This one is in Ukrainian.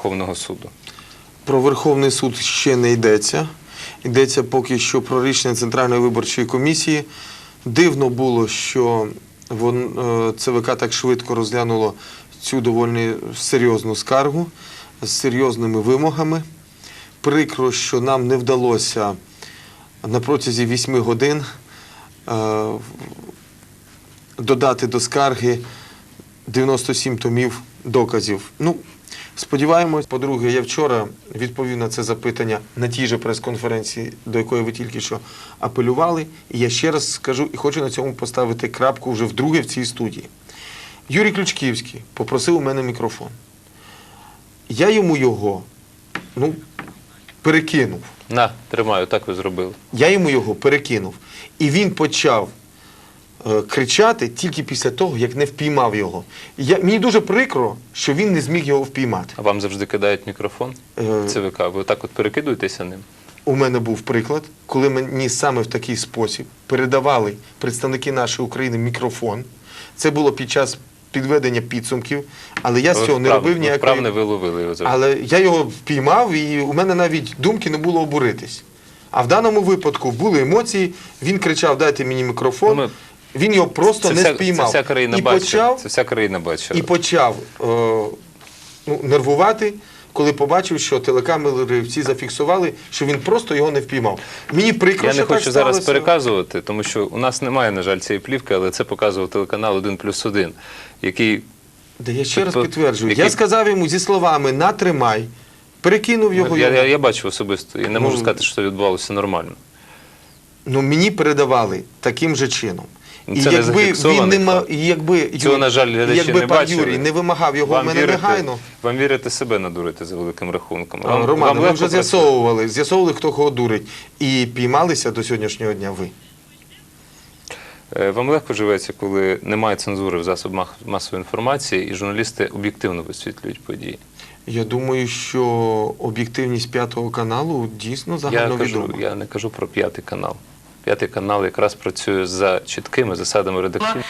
Верховного суду. Про Верховний суд ще не йдеться. Йдеться поки що про рішення Центральної виборчої комісії. Дивно було, що е, ЦВК так швидко розглянуло цю доволі серйозну скаргу з серйозними вимогами. Прикро, що нам не вдалося на протязі 8 годин е, додати до скарги 97 томів доказів. Ну, сподіваємось. По-друге, я вчора відповів на це запитання на тій же прес-конференції, до якої ви тільки що апелювали. І я ще раз скажу і хочу на цьому поставити крапку вже вдруге в цій студії. Юрій Ключківський попросив у мене мікрофон. Я йому його ну, перекинув. На, тримаю, так ви зробили. Я йому його перекинув. І він почав кричати тільки після того, як не впіймав його. Я, мені дуже прикро, що він не зміг його впіймати. А вам завжди кидають мікрофон? Е, ЦВК. Ви отак от перекидуєтеся ним? У мене був приклад, коли мені саме в такий спосіб передавали представники нашої України мікрофон. Це було під час підведення підсумків, але я з цього не робив ніякої. вправно ви ловили його завжди. Але я його впіймав, і у мене навіть думки не було обуритись. А в даному випадку були емоції. Він кричав: Дайте мені мікрофон. Ну, ми- Він його просто це не вся, спіймав. Це вся країна і бачила. почав, Це вся країна бачила. і почав е, ну, нервувати, коли побачив, що телекамери всі зафіксували, що він просто його не впіймав. Мені прикро, Я не що так хочу зараз сталося. переказувати, тому що у нас немає, на жаль, цієї плівки, але це показував телеканал 1 плюс 1, який Да я ще раз підтверджую. який- Я сказав йому зі словами натримай, перекинув його. я, я, я бачив особисто і не можу Ну, сказати, що це відбувалося нормально. Ну мені передавали таким же чином. І це не якби він не ма- і якби Цього, Юрій- на жаль, глядачі якби не пан бачили. Юрій не вимагав його в мене вірити, негайно. вам вірити себе надурити за великим рахунком. Роман, ви легко вже працює? з'ясовували, з'ясовували, хто кого дурить, і піймалися до сьогоднішнього дня ви. Е, Вам легко живеться, коли немає цензури в засобах масової інформації, і журналісти об'єктивно висвітлюють події. Я думаю, що об'єктивність п'ятого каналу дійсно Я, загальновідома. кажу, я не кажу про п'ятий канал. П'ятий канал якраз працює за чіткими засадами редакційної.